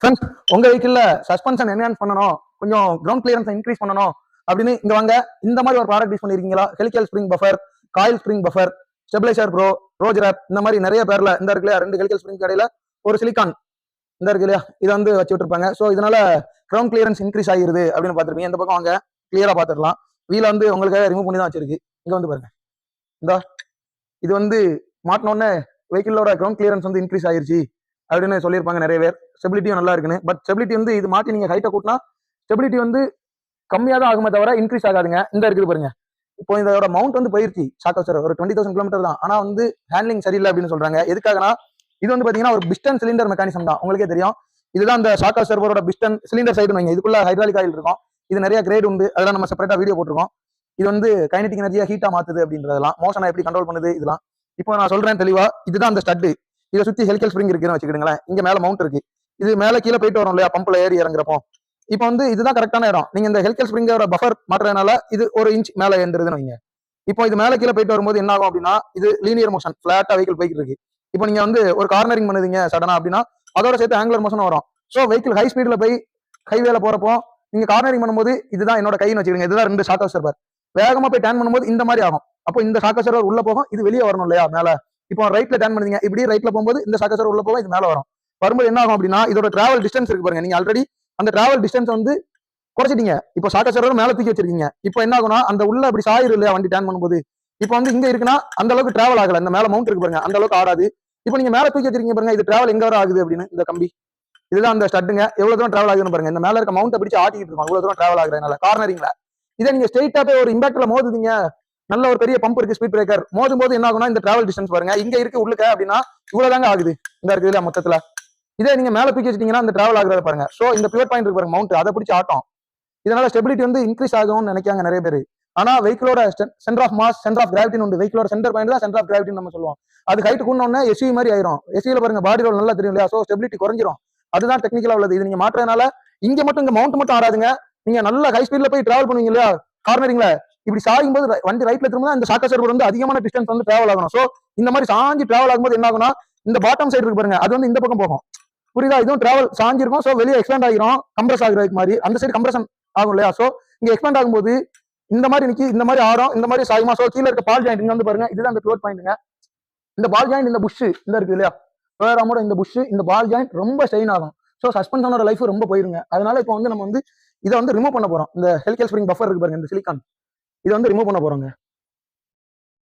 Friends உங்க வெஹிக்கிள்ல suspension enhance பண்ணணும். கொஞ்சம் கிரவுண்ட் கிளியரன்ஸ் இன்க்ரீஸ் பண்ணணும். அப்படின்னு இங்க வாங்க. இந்த மாதிரி ஒரு ப்ராடக்ட் யூஸ் பண்ணிருக்கீங்களா? Helical spring buffer coil spring buffer stabiliser bro Roger இந்த மாதிரி நிறைய பேர்ல இந்த இருக்கு இல்லையா? ரெண்டு ஹெலிக்கல் ஸ்ப்ரிங் கடையில ஒரு சிலிக்கான் இந்த இருக்கு இல்லையா? இதை வந்து வச்சு விட்டுருப்பாங்க. ஸோ இதனால கிரவுண்ட் கிளியரன்ஸ் இன்க்ரீஸ் ஆகிருது அப்படின்னு பார்த்துருப்பீங்க. இந்த பக்கம் வாங்க. கிளியரா பார்த்துடலாம். வீல வந்து உங்களுக்காக ரிமூவ் பண்ணி தான் வச்சிருக்கு. இங்க வந்து பாருங்க. இந்த இது வந்து மாட்டினோடனே வெஹிக்கிளோட கிரவுண்ட் கிளியரன்ஸ் வந்து இன்க்ரீஸ் ஆயிருச்சு அப்படின்னு சொல்லியிருப்பாங்க நிறைய பேர். ஸ்டெபிலிட்டியும் நல்லா இருக்குன்னு. பட் ஸ்டெபிலிட்டி வந்து இது மாற்றி நீங்கள் ஹைட்டை கூட்டினா ஸ்டெபிலிட்டி வந்து கம்மியாக தான் ஆகுமே தவிர இன்க்ரீஸ் ஆகாதுங்க. இந்த இருக்குது பாருங்க. இப்போ இதோட மவுண்ட் வந்து போயிருச்சு. ஷாக்கா சார் ஒரு டுவெண்ட்டி தௌசண்ட் கிலோமீட்டர் தான். ஆனால் வந்து ஹேண்ட்லிங் சரியில்லை அப்படின்னு சொல்றாங்க. எதுக்காகனா இது வந்து பார்த்தீங்கன்னா ஒரு பிஸ்டன் சிலிண்டர் மெக்கானிசம் தான். உங்களுக்கே தெரியும். இதுதான் அந்த ஷாக்கா சர்வரோட பிஸ்டன் சிலிண்டர் சைடு வைங்க. இதுக்குள்ள ஹைட்ராலிக் ஆயில் இருக்கும். இது நிறைய கிரேட் உண்டு. அதெல்லாம் நம்ம செப்பரேட்டா வீடியோ போட்டிருக்கோம். இது வந்து கைனடிக் எனர்ஜியாக ஹீட்டா மாத்துது அப்படின்றதெல்லாம். மோஷனை எப்படி கண்ட்ரோல் பண்ணுது? இதெல்லாம். இப்போ நான் சொல்றேன் தெளிவா. இதுதான் அந்த ஸ்டட்டு இதை சுத்தி ஹெலிக்கல் ஸ்ப்ரிங் இருக்குன்னு வச்சுக்கிடுங்களேன். இங்க மேல மவுண்ட் இருக்கு. இது மேல கீழே போயிட்டு வரும் இல்லையா? பம்ப்ல ஏறி இறங்குறப்போ. இப்போ வந்து இதுதான் கரெக்டான இடம். நீங்க இந்த ஹெல்கல் ஸ்ப்ரிங்கோட பஃபர் மாட்டுறதுனால இது ஒரு இன்ச் மேல ஏந்துருதுன்னு வைங்க. இப்போ இது மேல கீழே போயிட்டு வரும்போது என்ன ஆகும் அப்படின்னா இது லீனியர் மோஷன் பிளாட்டா வெஹிக்கிள் போயிட்டு இருக்கு. இப்போ நீங்க வந்து ஒரு கார்னரிங் பண்ணுதீங்க சடனா அப்படின்னா அதோட சேர்த்து ஆங்குலர் மோஷன் வரும். ஸோ வெஹிக்கிள் ஹை ஸ்பீட்ல போய் ஹைவேல போறப்போ நீங்க கார்னரிங் பண்ணும்போது இதுதான் என்னோட கைன்னு வச்சுக்கோங்க இதுதான் ரெண்டு ஷாக் சர்வர் வேகமா போய் டேன் பண்ணும்போது இந்த மாதிரி ஆகும். அப்போ இந்த ஷாக் சர்வர் உள்ள போகும். இது வெளியே வரணும் இல்லையா? மேல. இப்போ ரைட்ல டேன் பண்ணுங்க இப்படி ரைட்ல போகும்போது இந்த சாக்கசர் உள்ள போவோம் இது மேல வரும். வரும்போது என்ன ஆகும் அப்படின்னா இதோட டிராவல் டிஸ்டன்ஸ் இருக்கு பாருங்க. நீங்க ஆல்ரெடி அந்த டிராவல் டிஸ்டன்ஸ் வந்து குறைச்சிட்டீங்க. இப்போ சாக்கசரோட சர்வர் மேல தூக்கி வச்சிருக்கீங்க. இப்போ என்ன ஆகும்னா அந்த உள்ள அப்படி சாயிரு இல்லையா வண்டி டேன் பண்ணும்போது. இப்போ வந்து இங்க இருக்குன்னா அந்த அளவுக்கு டிராவல் ஆகல. இந்த மேல மவுண்ட் இருக்கு பாருங்க. அந்த அளவுக்கு ஆடாது இப்போ நீங்க மேல தூக்கி வச்சிருக்கீங்க பாருங்க இது டிராவல் எங்க வர ஆகுது அப்படின்னு இந்த கம்பி. இதுதான் அந்த ஸ்டட்டுங்க எவ்வளவு தூரம் டிராவல் ஆகுதுன்னு பாருங்க. இந்த மேல இருக்க மவுண்ட் பிடிச்சி ஆட்டிட்டு இருக்கும் அவ்வளவு தூரம் டிராவல் ஆகுறதுனால. கார்னரிங்ல இதை நீங்க ஸ்ட்ரெயிட்டா போய் ஒரு இம்பாக்ட்ல மோதுதீங்க. நல்ல ஒரு பெரிய பம்ப் இருக்கு ஸ்பீட் பிரேக்கர் மோதும் போது என்ன ஆகும்னா இந்த டிராவல் டிஸ்டன்ஸ் பாருங்க. இங்க இருக்கு உள்ளுக்க அப்படின்னா இவ்வளவுதாங்க ஆகுது. இந்த இருக்குது இல்லையா மொத்தத்துல. இதே நீங்க மேல தூக்கி வச்சிட்டீங்கன்னா அந்த டிராவல் ஆகுறத பாருங்க. சோ இந்த பியூர் பாயிண்ட் இருக்கு பாருங்க மவுண்ட் அதை பிடிச்சி ஆட்டம். இதனால ஸ்டெபிலிட்டி வந்து இன்க்ரீஸ் ஆகும்னு நினைக்காங்க நிறைய பேர். ஆனா வெஹிக்கிளோட centre of mass centre of gravity உண்டு. வெஹிக்கிளோட சென்டர் பாயிண்ட் தான் சென்டர் ஆஃப் கிராவிட்டி நம்ம சொல்லுவோம். அது ஹைட் கூடனே எஸ்யூ மாதிரி ஆயிரும். எஸ்யூல பாருங்க பாடி ரோல் நல்லா தெரியும் இல்லையா? சோ ஸ்டெபிலிட்டி குறைஞ்சிரும். அதுதான் டெக்னிக்கலா உள்ளது. இது நீங்க மாற்றதுனால இங்க மட்டும் இங்க மவுண்ட் மட்டும் ஆறாதுங்க நீங்க நல்ல ஹை ஸ்பீட்ல போய் டிராவல் பண்ணுவீங்க இல்லையா? கார்னரிங்ல இப்படி சாயும் போது வண்டி ரைட்ல திரும்ப இந்த சாக்கா சர்வர் வந்து அதிகமான டிஸ்டன்ஸ் வந்து டிராவல் ஆகணும். சோ இந்த மாதிரி சாஞ்சி டிராவல் ஆகும்போது என்ன ஆகும்னா இந்த பாட்டம் சைடு இருக்கு பாருங்க அது வந்து இந்த பக்கம் போகும். புரியுதா? இதுவும் டிராவல் சாஞ்சிருக்கும். சோ வெளியே எக்ஸ்பேண்ட் ஆகிரும். கம்ப்ரஸ் ஆகுறதுக்கு மாதிரி. அந்த சைடு கம்ப்ரஷன் ஆகும் இல்லையா? சோ இங்க எக்ஸ்பேண்ட் ஆகும்போது இந்த மாதிரி நிக்கி இந்த மாதிரி ஆரம் இந்த மாதிரி சாயுமா. சோ கீழே இருக்க பால் ஜாயிண்ட் இங்க வந்து பாருங்க இதுதான் அந்த க்ளோட் பாயிண்ட்டுங்க இந்த பால் ஜாயிண்ட் இந்த புஷ் இந்த இருக்கு இல்லையா? வேறாமோட இந்த புஷ் இந்த பால் ஜாயிண்ட் ரொம்ப ஸ்ட்ரெயின் ஆகும். ஸோ சஸ்பென்ஷனோட லைஃப் ரொம்ப போயிருங்க. அதனால இப்போ வந்து நம்ம வந்து இதை வந்து ரிமூவ் பண்ண போறோம். இந்த ஹெலிக்கல் ஸ்ப்ரிங் பஃபர் இருக்கு பாருங்க இந்த சிலிக்கான் இதை வந்து ரிமூவ் பண்ண போறோங்க.